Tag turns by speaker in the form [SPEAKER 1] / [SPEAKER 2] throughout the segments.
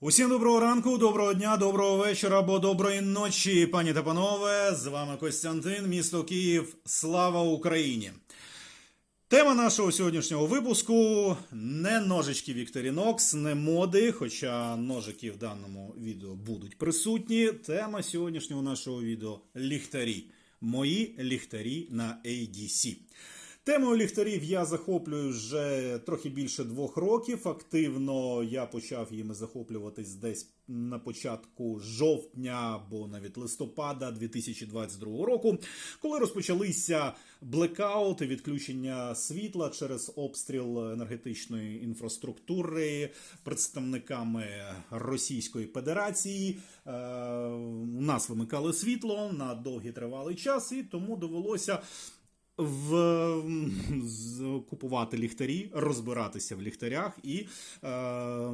[SPEAKER 1] Усім доброго ранку, доброго дня, доброго вечора або доброї ночі, пані та панове. З вами Костянтин, місто Київ. Слава Україні! Тема нашого сьогоднішнього випуску не ножички Victorinox, не моди, хоча ножики в даному відео будуть присутні. Тема сьогоднішнього нашого відео ліхтарі. Мої ліхтарі на ADC. Темою ліхтарів я захоплюю вже трохи більше двох років. Активно я почав їми захоплюватись десь на початку жовтня або навіть листопада 2022 року, коли розпочалися блекаути, відключення світла через обстріл енергетичної інфраструктури представниками Російської Федерації. Е, У нас вимикали світло на довгий тривалий час, і тому довелося в купувати ліхтарі, розбиратися в ліхтарях. І е,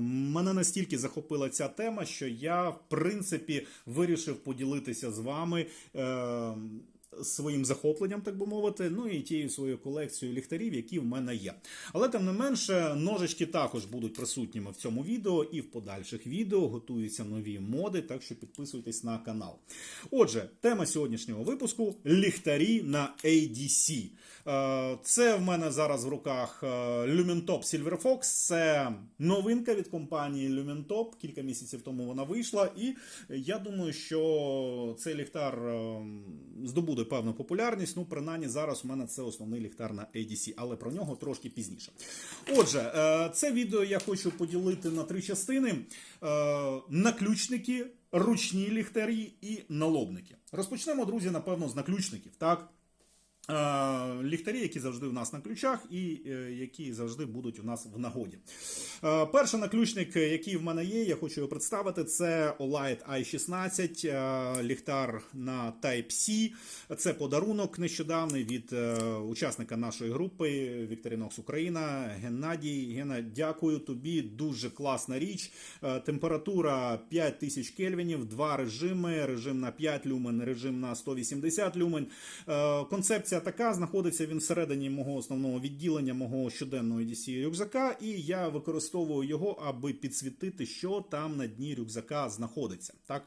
[SPEAKER 1] мене настільки захопила ця тема, що я, в принципі, вирішив поділитися з вами. Е, Своїм захопленням, так би мовити, ну і тією своєю колекцією ліхтарів, які в мене є. Але тим не менше, ножички також будуть присутніми в цьому відео і в подальших відео готуються нові моди, так що підписуйтесь на канал. Отже, тема сьогоднішнього випуску ліхтарі на ADC. Е, Це в мене зараз в руках е, Lumentop Silver Fox. Це новинка від компанії Lumentop. Кілька місяців тому вона вийшла, і я думаю, що цей ліхтар е, здобуде певну популярність. Ну, принаймні, зараз у мене це основний ліхтар на ADC, але про нього трошки пізніше. Отже, це відео я хочу поділити на три частини: наключники, ручні ліхтарі і налобники. Розпочнемо, друзі, напевно, з наключників. Так. Е, Ліхтарі, які завжди в нас на ключах, і е, які завжди будуть у нас в нагоді. Е, Перший наключник, який в мене є, я хочу його представити. Це Olight i16, е, ліхтар на Type-C. Це подарунок нещодавний від учасника нашої групи Victorinox Україна Геннадій. Гена, дякую тобі. Дуже класна річ. Температура 5000 кельвінів, два режими: режим на 5 люмен, режим на 180 люмен. Е, Концепція така: знаходиться він всередині мого основного відділення, мого щоденного EDC рюкзака, і я використовую його, аби підсвітити, що там на дні рюкзака знаходиться. Так,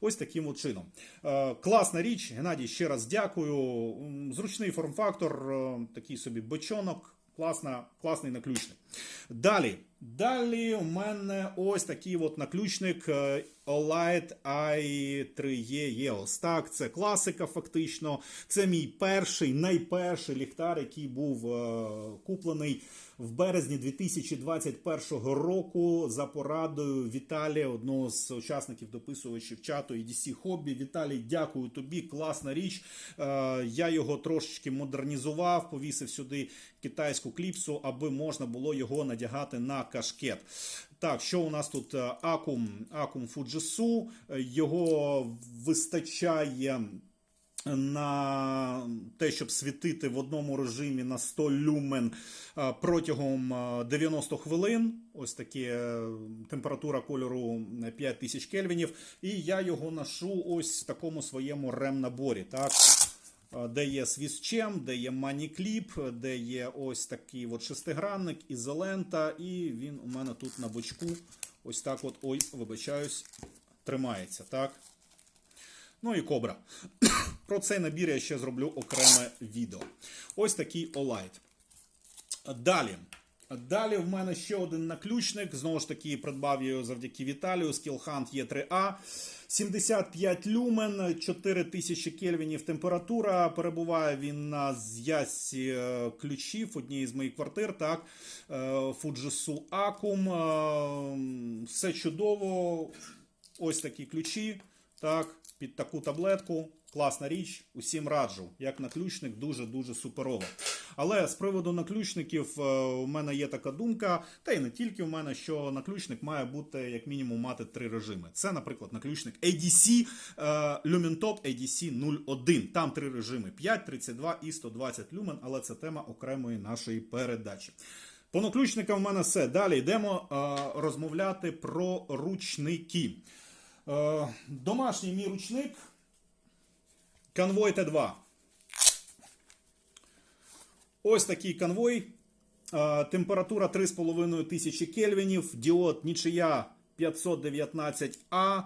[SPEAKER 1] ось таким от чином. Е, Класна річ, Геннадій, ще раз дякую. Зручний форм-фактор, е, такий собі бочонок. Класна, класний наключник. Далі. Далі у мене ось такий от наключник е, Olight i3E EOS. Так, це класика, фактично. Це мій перший, найперший ліхтар, який був е, куплений в березні 2021 року за порадою Віталія, одного з учасників дописувачів чату EDC Hobby. Віталій, дякую тобі, класна річ. Е, Я його трошечки модернізував, повісив сюди китайську кліпсу, аби можна було його надягати на кашкет. Так, що у нас тут Е, Акум, Акум Fujitsu, Е, його вистачає на те, щоб світити в одному режимі на 100 люмен е, протягом е, 90 хвилин. Ось таке е, температура кольору 5000 кельвінів. І я його ношу ось в такому своєму рем-наборі. Так? Е, Де є свісчем, де є манікліп, де є ось такий от шестигранник, ізолента, і він у мене тут на бочку ось так от, ой, вибачаюсь, тримається. так? Ну і кобра. Про цей набір я ще зроблю окреме відео. Ось такий Олайт. Далі. Далі в мене ще один наключник. Знову ж таки, придбав його завдяки Віталію. Skillhunt E3A. 75 люмен, 4000 кельвінів температура. Перебуває він на зв'язці е, ключів однієї з моїх квартир. Так, Е, Fujitsu Acum. Е, Все чудово. Ось такі ключі. Так, під таку таблетку. Класна річ, усім раджу. Як наключник, дуже-дуже суперово. Але з приводу наключників е, у мене є така думка, та й не тільки у мене, що наключник має бути як мінімум мати три режими. Це, наприклад, наключник ADC е, Lumentop ADC 01. Там три режими: 5, 32 і 120 люмен, але це тема окремої нашої передачі. По наключникам в мене все. Далі йдемо е, розмовляти про ручники. Е, домашній мій ручник Конвой Т2. Ось такий конвой. Е, Температура 3,5 тисячі кельвінів. Діод нічия 519А.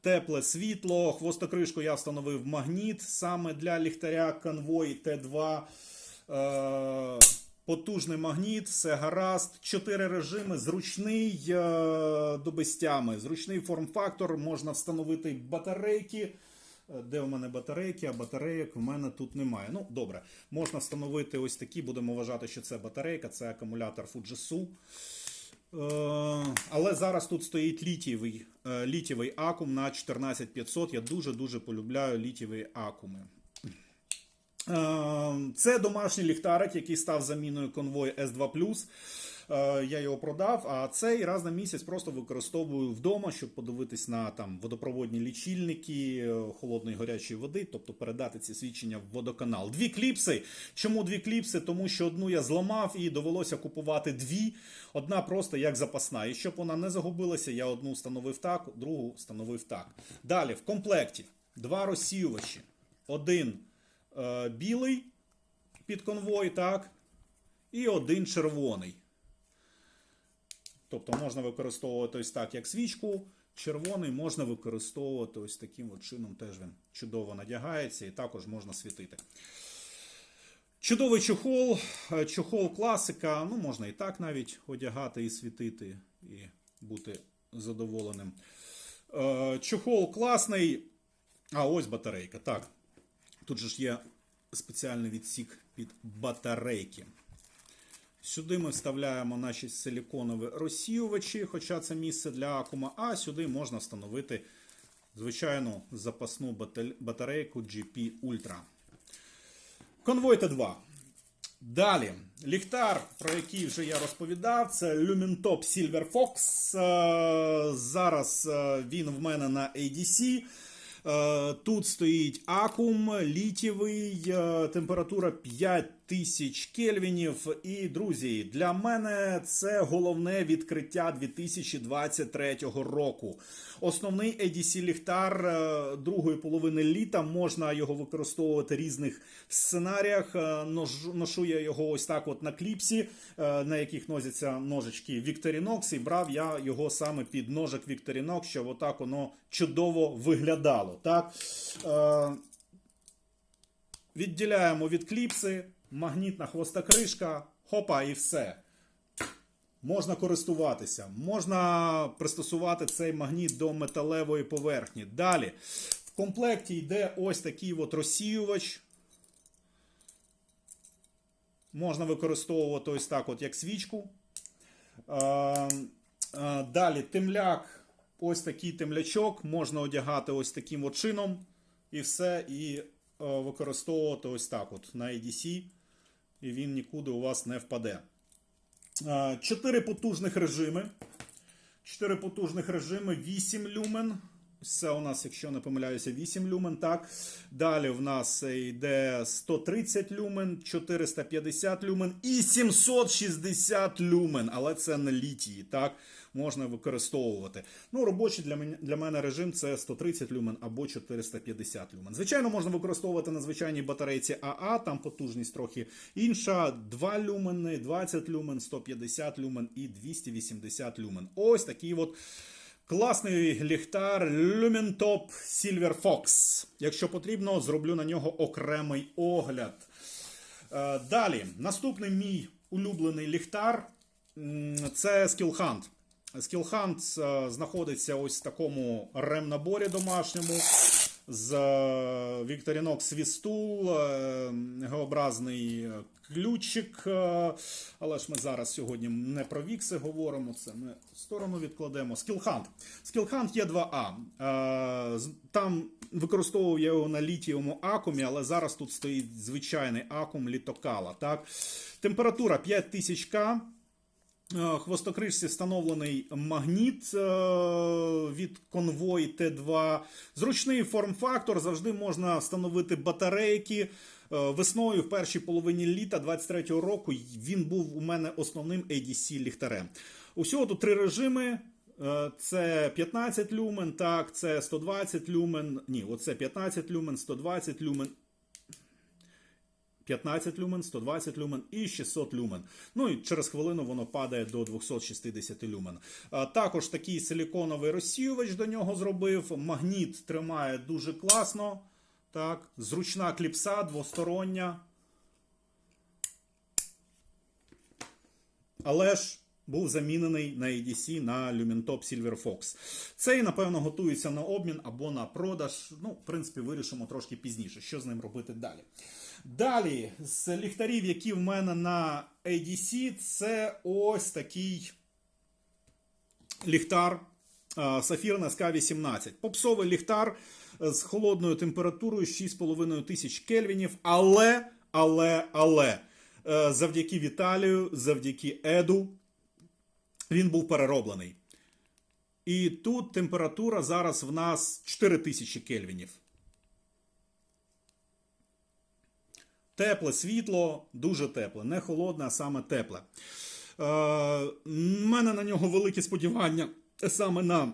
[SPEAKER 1] Тепле світло, хвостокришку я встановив магніт саме для ліхтаря конвой Т2. Потужний магніт, все гаразд. Чотири режими, зручний е, до зручний форм-фактор, можна встановити батарейки. Е, Де у мене батарейки, а батарейок в мене тут немає. Ну, добре, можна встановити ось такі, будемо вважати, що це батарейка, це акумулятор Fujitsu. Е, Але зараз тут стоїть літієвий, е, літієвий акум на 14500. Я дуже-дуже полюбляю літієві акуми. Е, Це домашній ліхтарик, який став заміною конвою S2 Е, Я його продав, а цей раз на місяць просто використовую вдома, щоб подивитись на там водопроводні лічильники е, холодної гарячої води, тобто передати ці свідчення в водоканал. Дві кліпси. Чому дві кліпси? Тому що одну я зламав і довелося купувати дві. Одна просто як запасна. І щоб вона не загубилася, я одну встановив так, другу встановив так. Далі в комплекті два розсіювачі. Один білий під конвой, так, і один червоний. Тобто можна використовувати ось так, як свічку. Червоний можна використовувати ось таким от чином. Теж він чудово надягається і також можна світити. Чудовий чохол, е, чохол класика. Ну, можна і так навіть одягати і світити, і бути задоволеним. Е, Чохол класний. А ось батарейка. Так. Тут же ж є спеціальний відсік під батарейки. Сюди ми вставляємо наші силіконові розсіювачі, хоча це місце для акума, а сюди можна встановити звичайну запасну батарейку GP Ultra. Конвой Т2. Далі, ліхтар, про який вже я розповідав, це Lumintop Silver Fox. Е, Зараз е, він в мене на ADC. Е, тут стоїть акум, літєвий, е, температура 5 тисяч кельвінів. І друзі, для мене це головне відкриття 2023 року. Основний edc ліхтар е, другої половини літа можна його використовувати в різних сценаріях. Е, ношу я його ось так: от на кліпсі, е, на яких носяться ножички Вікторінокс, і брав я його саме під ножик Вікторінок, щоб отак воно чудово виглядало. Так. Відділяємо від кліпси, магнітна хвостокришка, хопа, і все. Можна користуватися, можна пристосувати цей магніт до металевої поверхні. Далі, в комплекті йде ось такий от розсіювач. Можна використовувати ось так, от як свічку. Е, е, Далі темляк, ось такий темлячок, можна одягати ось таким от чином. І все, і е, використовувати ось так от на ADC, і він нікуди у вас не впаде. Чотири потужних режими. Чотири потужних режими, 8 люмен. Це у нас, якщо не помиляюся, 8 люмен. Так. Далі в нас йде 130 люмен, 450 люмен і 760 люмен. Але це на літії. Так. Можна використовувати. Ну, робочий для мене, для мене режим це 130 люмен або 450 люмен. Звичайно, можна використовувати на звичайній батарейці АА, там потужність трохи інша. 2 люмени, 20 люмен, 150 люмен і 280 люмен. Ось такий от класний ліхтар Lumentop Silver Fox. Якщо потрібно, зроблю на нього окремий огляд. Е, Далі, наступний мій улюблений ліхтар це Skill Hunt. Skill Hunt е, знаходиться ось в такому ремнаборі домашньому з Victorinox свістул, е, Г-образний ключик. е, Але ж ми зараз сьогодні не про вікси говоримо, це ми в сторону відкладемо. Skill Hunt є 2А. Е, Там використовував я його на літієвому акумі, але зараз тут стоїть звичайний акум літокала. Так? Температура 5000К. Е, Хвостокришці встановлений магніт е, від конвой Т2. Зручний форм-фактор. Завжди можна встановити батарейки. Е, Весною в першій половині літа 23-го року він був у мене основним ADC ліхтарем. Усього тут три режими. Е, Це 15 люмен, так, це 120 люмен. Ні, оце 15 люмен, 120 люмен 15 люмен, 120 люмен і 600 люмен. Ну і через хвилину воно падає до 260 люмен. Також такий силіконовий розсіювач до нього зробив. Магніт тримає дуже класно. Так, зручна кліпса двостороння. Але ж був замінений на ADC на Lumentop Silver Fox. Цей, напевно, готується на обмін або на продаж. Ну, в принципі, вирішимо трошки пізніше, що з ним робити далі. Далі, з ліхтарів, які в мене на ADC, це ось такий ліхтар Сафір СК 18 Попсовий ліхтар е, з холодною температурою 6,5 тисяч кельвінів. Але, але, але, е, завдяки Віталію, завдяки Еду, він був перероблений. І тут температура зараз в нас 4000 кельвінів. Тепле світло, дуже тепле, не холодне, а саме тепле. Е, в мене на нього великі сподівання саме на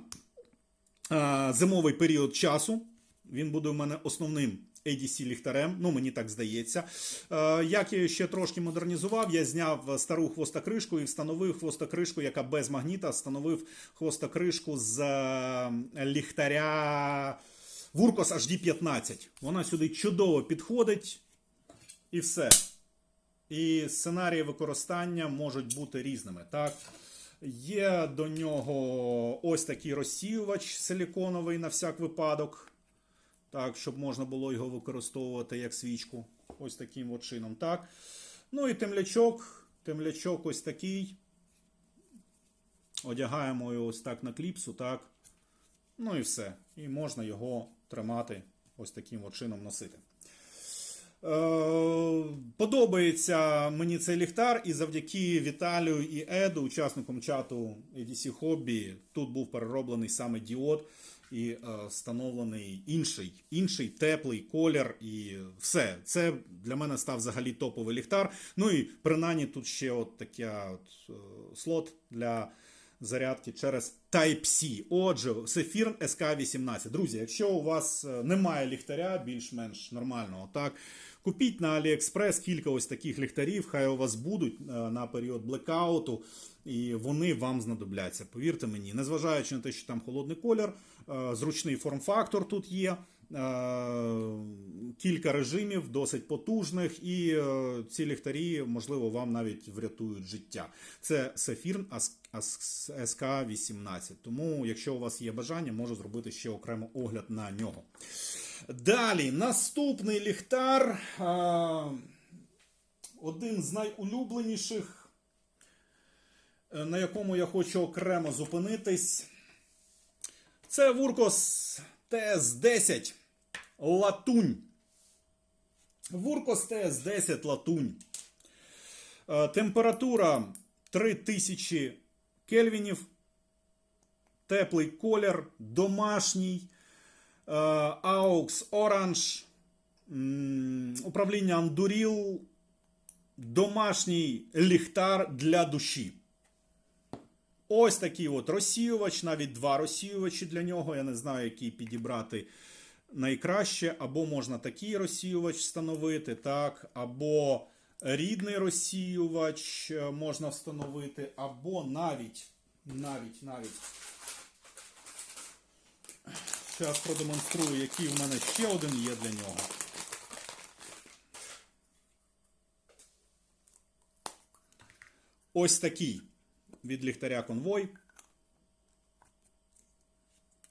[SPEAKER 1] е, зимовий період часу. Він буде у мене основним ADC ліхтарем, ну мені так здається. Е, як я ще трошки модернізував, я зняв стару хвостокришку і встановив хвостокришку, яка без магніта, встановив хвостокришку з е, ліхтаря Вуркос HD15. Вона сюди чудово підходить. І все. І сценарії використання можуть бути різними. Так? Є до нього ось такий розсіювач силіконовий на всяк випадок. Так, щоб можна було його використовувати як свічку. Ось таким от чином. Так. Ну і темлячок. Темлячок ось такий. Одягаємо його ось так на кліпсу. так. Ну і все. І можна його тримати ось таким от чином носити. Е, Подобається мені цей ліхтар, і завдяки Віталію і Еду, учасникам чату ADC Hobby, тут був перероблений саме діод і е, встановлений інший, інший теплий колір, і все. Це для мене став взагалі топовий ліхтар. Ну і принаймні тут ще от таке от, е, слот для зарядки через Type-C. Отже, Сефір SK18. Друзі, якщо у вас е, немає ліхтаря більш-менш нормального, так, купіть на AliExpress кілька ось таких ліхтарів, хай у вас будуть е, на період блекауту, і вони вам знадобляться. Повірте мені, незважаючи на те, що там холодний колір, е, зручний форм-фактор тут є. Е, Кілька режимів досить потужних, і е, ці ліхтарі, можливо, вам навіть врятують життя. Це Сефір СК-18. Тому, якщо у вас є бажання, можу зробити ще окремо огляд на нього. Далі, наступний ліхтар. Один з найулюбленіших, е, на якому я хочу окремо зупинитись. Це Вуркос ТС-10 Латунь. Вуркос ТС-10 Латунь. Е, Температура 3000 кельвінів. Теплий колір, домашній. Е, AUX Orange. Управління Anduril. Домашній ліхтар для душі. Ось такий от розсіювач, навіть два розсіювачі для нього. Я не знаю, який підібрати найкраще. Або можна такий розсіювач встановити, так, або рідний розсіювач е, можна встановити, або навіть, навіть, навіть. Зараз продемонструю, який в мене ще один є для нього. Ось такий від ліхтаря конвой.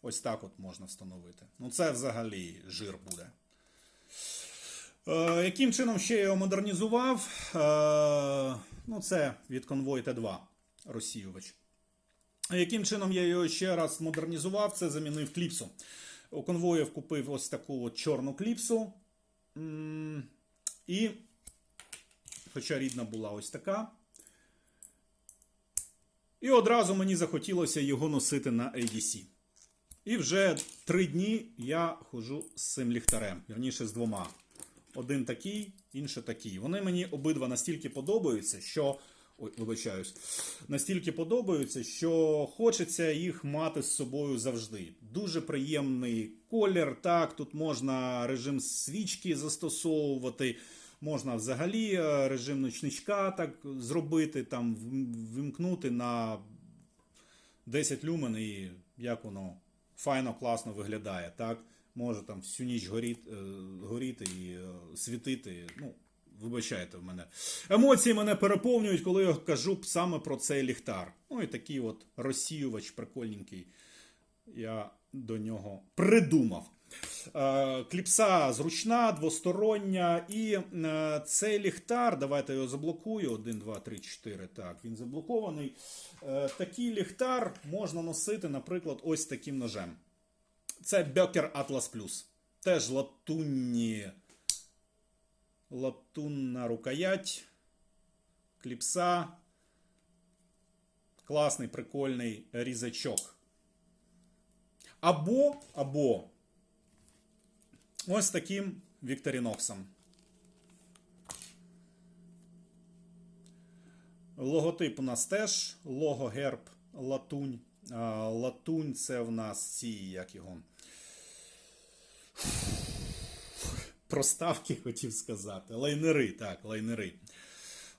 [SPEAKER 1] Ось так от можна встановити. Ну, це взагалі жир буде. Е, яким чином ще його модернізував? Е, ну, це від конвой Т2 розсіювач. Яким чином я його ще раз модернізував? Це замінив кліпсу. У конвоїв купив ось таку от чорну кліпсу. І, хоча рідна була ось така. І одразу мені захотілося його носити на ADC. І вже три дні я ходжу з цим ліхтарем, вірніше з двома. Один такий, інший такий. Вони мені обидва настільки подобаються, що. Ой, вибачаюсь, настільки подобаються, що хочеться їх мати з собою завжди. Дуже приємний колір. Так, тут можна режим свічки застосовувати, Можна взагалі е, режим ночничка так зробити, там вимкнути на 10 люмен і як воно файно, класно виглядає. Так? Може там всю ніч горіти, горіти і е, світити. Ну, вибачайте в мене. Емоції мене переповнюють, коли я кажу саме про цей ліхтар. Ну і такий от розсіювач прикольненький. Я до нього придумав. Е, Кліпса зручна, двостороння, і е, цей ліхтар, давайте його заблокую. 1, 2, 3, 4. Так, він заблокований. Е, Такий ліхтар можна носити, наприклад, ось таким ножем. Це Becker Atlas Plus. Теж латунні. Латунна рукоять. Кліпса. Класний, прикольний різачок. Або, або ось таким Вікторіноксом. Логотип у нас теж лого герб латунь. Латунь це в нас ці, як його. Проставки хотів сказати. Лайнери, так, лайнери.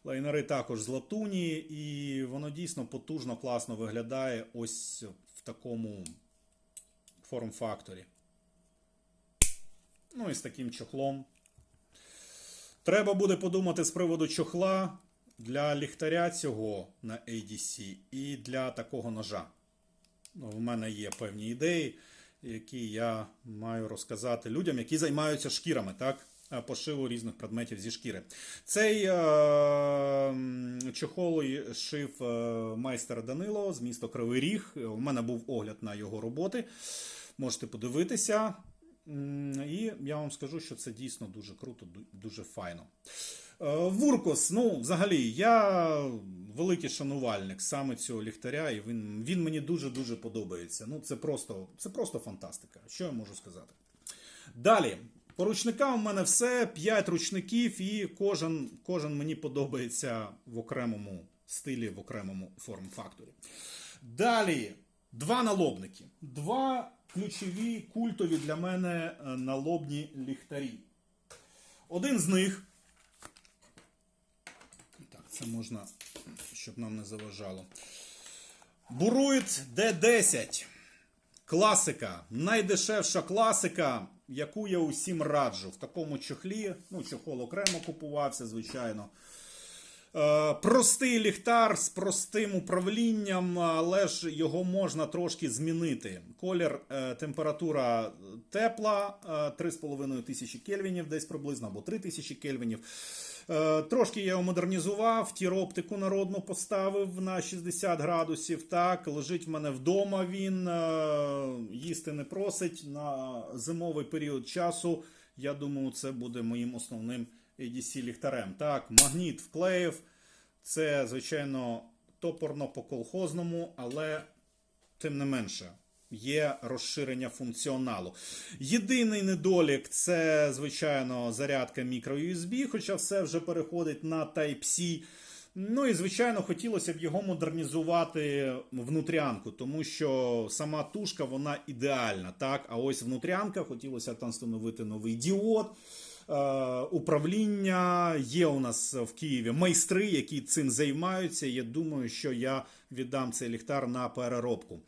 [SPEAKER 1] Лайнери також з латуні, і воно дійсно потужно, класно виглядає ось в такому форм-факторі. Ну і з таким чохлом. Треба буде подумати з приводу чохла для ліхтаря цього на ADC і для такого ножа. Ну, В мене є певні ідеї, які я маю розказати людям, які займаються шкірами, так? Пошиву різних предметів зі шкіри. Цей е, чохол шив е, Данило з міста Кривий Ріг. У мене був огляд на його роботи. Можете подивитися. І я вам скажу, що це дійсно дуже круто, дуже файно. Е, Вуркос, ну, взагалі, я великий шанувальник саме цього ліхтаря, і він, він мені дуже-дуже подобається. Ну, це просто, це просто фантастика. Що я можу сказати? Далі. По ручникам у мене все, 5 ручників, і кожен, кожен мені подобається в окремому стилі, в окремому форм-факторі. Далі, два налобники. Два ключові культові для мене е, налобні ліхтарі. Один з них. Так, це можна, щоб нам не заважало. Буруїт D10. Класика. Найдешевша класика, яку я усім раджу. В такому чохлі. Ну, чохол окремо купувався, звичайно. Е, Простий ліхтар з простим управлінням, але ж його можна трошки змінити. Колір, е, температура тепла, е, 3,5 тисячі кельвінів, десь приблизно, або 3 тисячі кельвінів. Е, Трошки я його модернізував, тіроптику народну поставив на 60 градусів. Так, лежить в мене вдома він, е, їсти не просить на зимовий період часу. Я думаю, це буде моїм основним ADC ліхтарем. Так, магніт вклеїв. Це, звичайно, топорно по колхозному, але тим не менше. Є розширення функціоналу. Єдиний недолік це, звичайно, зарядка microUSB, хоча все вже переходить на Type-C. Ну і, звичайно, хотілося б його модернізувати внутрянку, тому що сама тушка вона ідеальна. так? А ось внутрянка хотілося там встановити новий діод. Е, Управління є у нас в Києві майстри, які цим займаються. Я думаю, що я віддам цей ліхтар на переробку.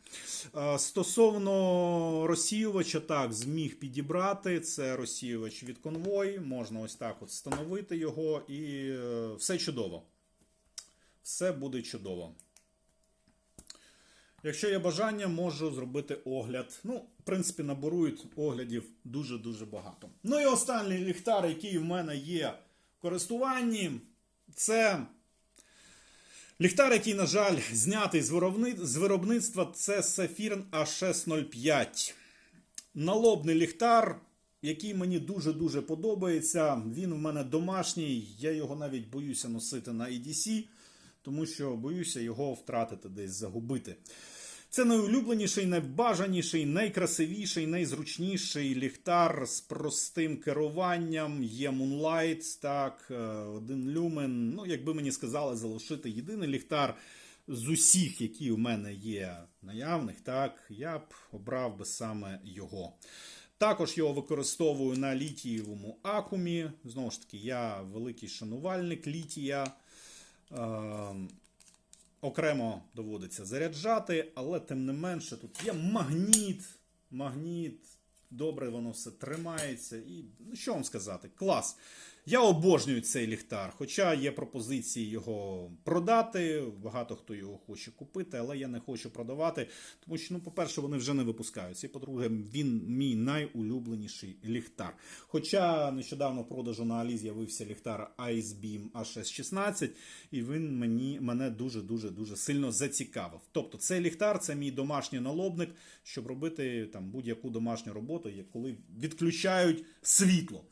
[SPEAKER 1] Е, Стосовно розсіювача, так, зміг підібрати. Це розсіювач від конвой. Можна ось так от встановити його, і е, все чудово. Все буде чудово. Якщо є бажання, можу зробити огляд. Ну, в принципі, наборують оглядів дуже-дуже багато. Ну і останній ліхтар, який в мене є в користуванні, це ліхтар, який, на жаль, знятий з виробни- з виробництва, це Saphirn A605. Налобний ліхтар, який мені дуже-дуже подобається. Він в мене домашній, я його навіть боюся носити на EDC, тому що боюся його втратити десь загубити. Це найулюбленіший, найбажаніший, найкрасивіший, найзручніший ліхтар з простим керуванням. Є Moonlight, так, е, один люмен. Ну, якби мені сказали залишити єдиний ліхтар з усіх, які у мене є наявних, так, я б обрав би саме його. Також його використовую на літієвому акумі. Знову ж таки, я великий шанувальник літія. Окремо доводиться заряджати, але тим не менше тут є магніт. Магніт, добре воно все тримається. І ну, що вам сказати? Клас. Я обожнюю цей ліхтар, хоча є пропозиції його продати. Багато хто його хоче купити, але я не хочу продавати, тому що, ну, по-перше, вони вже не випускаються. І по-друге, він мій найулюбленіший ліхтар. Хоча нещодавно в продажу на Алі з'явився ліхтар Ice Beam A616, і він мені, мене дуже-дуже дуже сильно зацікавив. Тобто, цей ліхтар це мій домашній налобник, щоб робити там будь-яку домашню роботу, коли відключають світло.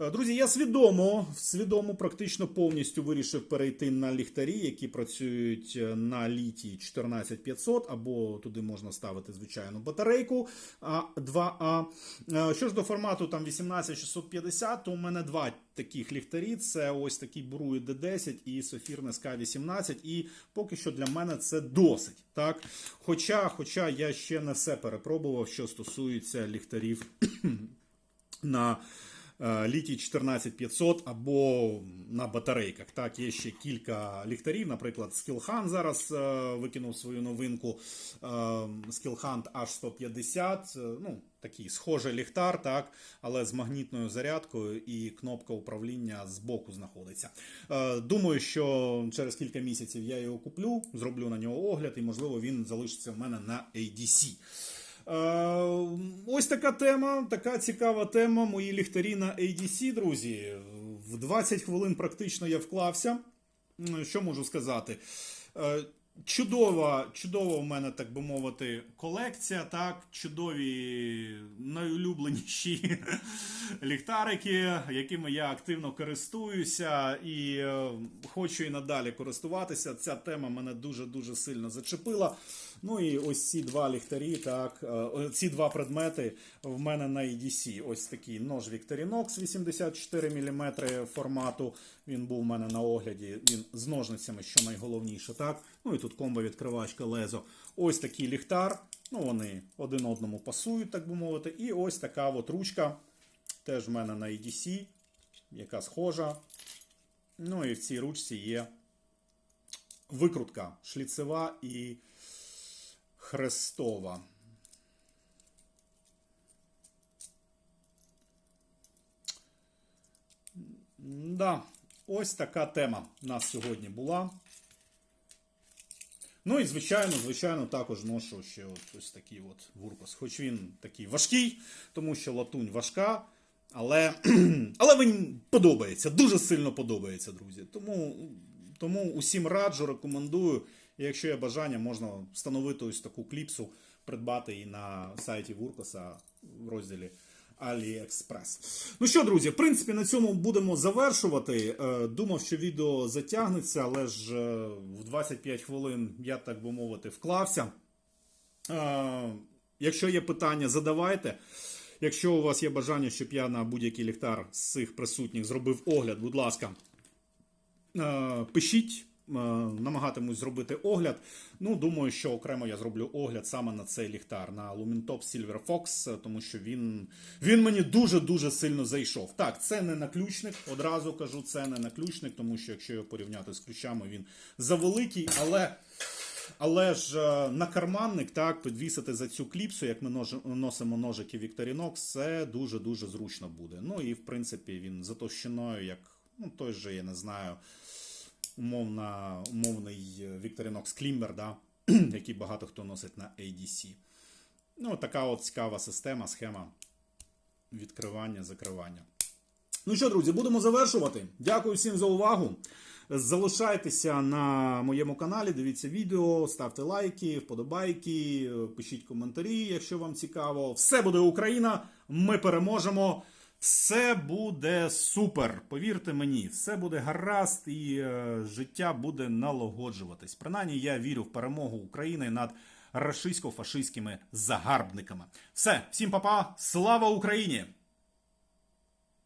[SPEAKER 1] Е, Друзі, я свідомо, свідомо практично повністю вирішив перейти на ліхтарі, які працюють е, на літій 14500, або туди можна ставити звичайну батарейку 2А. Е, Що ж до формату там 18650, то у мене два таких ліхтарі. Це ось такий Бурую D10 і Софірне SK18. І поки що для мене це досить. Так? Хоча, хоча я ще не все перепробував, що стосується ліхтарів на літій 14500 або на батарейках. Так, є ще кілька ліхтарів. Наприклад, Skillhunt зараз е, викинув свою новинку е, Skillhunt H150. е, Ну, такий схожий ліхтар, так, але з магнітною зарядкою і кнопка управління збоку знаходиться. Е, Думаю, що через кілька місяців я його куплю, зроблю на нього огляд, і можливо він залишиться в мене на ADC. Е, Ось така тема, така цікава тема. Мої ліхтарі на ADC, друзі. В 20 хвилин практично я вклався. Що можу сказати? Чудова, чудова в мене, так би мовити, колекція. Так, чудові найулюбленіші ліхтарики, якими я активно користуюся і е, хочу і надалі користуватися. Ця тема мене дуже дуже сильно зачепила. Ну і ось ці два ліхтарі, так, е, ці два предмети в мене на EDC. Ось такий нож Victorinox 84 мм формату. Він був у мене на огляді. Він з ножницями, що найголовніше, так. Ну і тут комбо відкривачка лезо. Ось такий ліхтар. Ну, вони один одному пасують, так би мовити. І ось така от ручка. Теж в мене на EDC, яка схожа. Ну і в цій ручці є викрутка шліцева і хрестова. Да, ось така тема у нас сьогодні була. Ну і звичайно, звичайно, також ношу ще от ось такий от вуркос. Хоч він такий важкий, тому що латунь важка, але, але він подобається, дуже сильно подобається, друзі. Тому, тому усім раджу, рекомендую. І якщо є бажання, можна встановити ось таку кліпсу, придбати її на сайті Вуркоса в розділі AliExpress. Ну що, друзі, в принципі, на цьому будемо завершувати. Е, Думав, що відео затягнеться, але ж е, в 25 хвилин я, так би мовити, вклався. Е, Якщо є питання, задавайте. Якщо у вас є бажання, щоб я на будь-який ліхтар з цих присутніх зробив огляд, будь ласка, пишіть. Е, Намагатимусь зробити огляд. Ну, думаю, що окремо я зроблю огляд саме на цей ліхтар, на Lumintop Silver Fox, е, тому що він, він мені дуже-дуже сильно зайшов. Так, це не наключник, одразу кажу, це не наключник, тому що якщо його порівняти з ключами, він завеликий, але. Але ж е, на карманник так підвісити за цю кліпсу, як ми носимо ножики Victorinox, це дуже дуже зручно буде. Ну і в принципі він за товщиною, як ну той же, я не знаю, умовна, умовний е, Victorinox Climber, да, який багато хто носить на ADC. Ну, така от цікава система, схема відкривання, закривання. Ну що, друзі, будемо завершувати. Дякую всім за увагу. Залишайтеся на моєму каналі, дивіться відео, ставте лайки, вподобайки, пишіть коментарі, якщо вам цікаво. Все буде Україна, ми переможемо. Все буде супер. Повірте мені, все буде гаразд і е, життя буде налагоджуватись. Принаймні, я вірю в перемогу України над рашистсько-фашистськими загарбниками. Все, всім па-па, слава Україні!